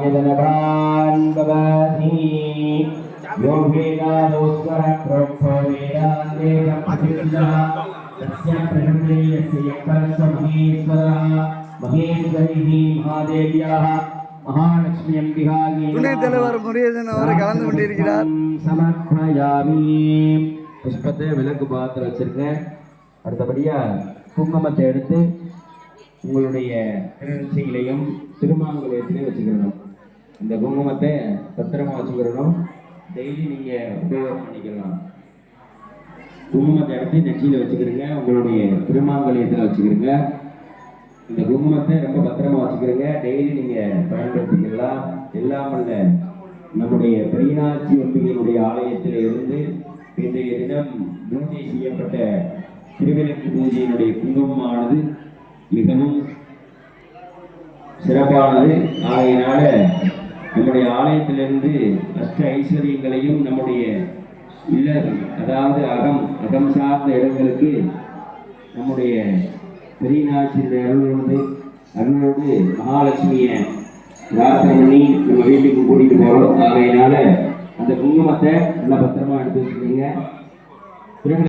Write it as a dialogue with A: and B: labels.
A: यदनभान् भवति यो वेदादोस्वरः प्रोक्तो वेदान्ते प्रतिष्ठितः तस्य प्रकृते यस्य यक्करस्य महेश्वरः महेश्वरिः महादेव्याः महालक्ष्मी अम्बिकायै
B: துணைத் தலைவர் முருகேசன் அவர் கலந்து கொண்டிருக்கிறார்
A: சமர்ப்பயாமி புஷ்பத்தை விளக்கு பாத்திரம் வச்சிருக்கேன் அடுத்தபடியா குங்குமத்தை எடுத்து உங்களுடைய திருநெல்சிகளையும் திருமாங்கலயத்திலையும் வச்சுக்கிறணும் இந்த குங்குமத்தை பத்திரமா வச்சுக்கிறணும் டெய்லி நீங்க உபயோகம் பண்ணிக்கலாம். குங்குமத்தை எடுத்து நெற்றியில வச்சுக்கிறீங்க உங்களுடைய திருமாங்கலயத்தில் வச்சுக்கிறீங்க இந்த குங்குமத்தை ரொம்ப பத்திரமா வச்சுக்கிறீங்க டெய்லி நீங்க பயன்படுத்திக்கலாம். இல்லாமல் நம்முடைய பெரியநாச்சி ஒப்பிகளுடைய ஆலயத்தில் இருந்து இன்றைய தினம் பூஜை செய்யப்பட்ட திருவிளக்கு பூஜையினுடைய குங்குமமானது மிகவும் சிறப்பானது. ஆகையினால நம்முடைய ஆலயத்திலிருந்து அஷ்ட ஐஸ்வர்யங்களையும் நம்முடைய இல்லம் அதாவது அகம் அகம் சார்ந்த இடங்களுக்கு நம்முடைய பெரியநாச்சியுடைய அருளோடு அருளோடு மகாலட்சுமியை பிரார்த்தனை பண்ணி நம்ம வீட்டுக்கு கூட்டிகிட்டு போகிறோம் ஆகையினால அந்த குங்குமத்தை நல்லா பத்திரமா எடுத்து வச்சுக்கோங்க.